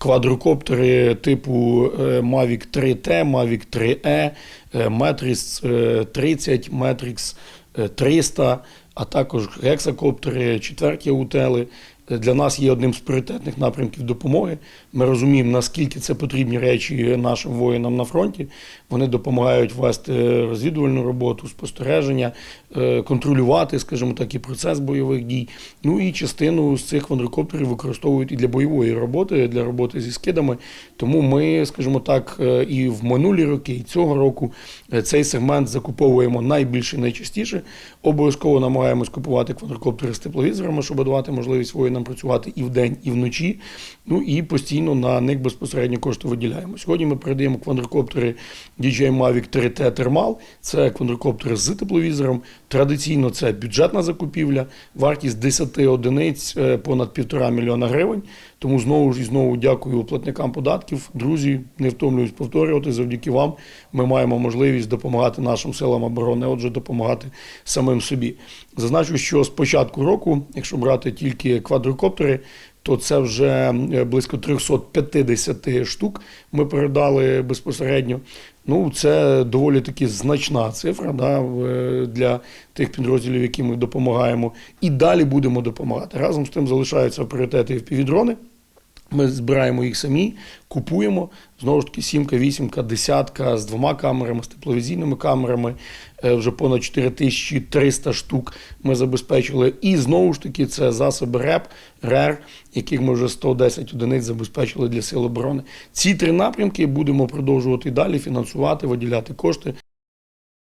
квадрокоптери типу е, Mavic 3T, Mavic 3E, е, Matrix е, 30, Matrix е, 300, а також гексакоптери, четверті аутели. Для нас є одним з пріоритетних напрямків допомоги. Ми розуміємо, наскільки це потрібні речі нашим воїнам на фронті. Вони допомагають вести розвідувальну роботу, спостереження, е, контролювати, скажімо так, і процес бойових дій. Ну і частину з цих квадрокоптерів використовують і для бойової роботи, для роботи зі скидами. Тому ми, скажімо так, е, і в минулі роки, і цього року е, цей сегмент закуповуємо найбільше і найчастіше. Обов'язково намагаємось купувати квадрокоптери з тепловізорами, щоб давати можливість воїнам працювати і вдень, і вночі. Ну і постійно на них безпосередньо кошти виділяємо. Сьогодні ми передаємо квадрокоптери DJI Mavic 3T Thermal. Це квадрокоптери з тепловізором. Традиційно це бюджетна закупівля, вартість 10 одиниць е, понад півтора мільйона гривень. Тому знову ж і знову дякую платникам податків. Друзі, не втомлююсь повторювати. Завдяки вам ми маємо можливість допомагати нашим силам оборони, отже, допомагати самим собі. Зазначу, що з початку року, якщо брати тільки квадрокоптери, то це вже е, близько 350 штук ми передали безпосередньо. Ну, це доволі таки значна цифра да, для тих підрозділів, які ми допомагаємо. І далі будемо допомагати. Разом з тим залишаються пріоритети в півдрони. Ми збираємо їх самі, купуємо. Знову ж таки, сімка, вісімка, десятка з двома камерами, з тепловізійними камерами. Е, Вже понад 4300 штук ми забезпечили. І знову ж таки, це засоби РЕП, РЕР, яких ми вже 110 одиниць забезпечили для Сил оборони. Ці три напрямки будемо продовжувати далі фінансувати, виділяти кошти.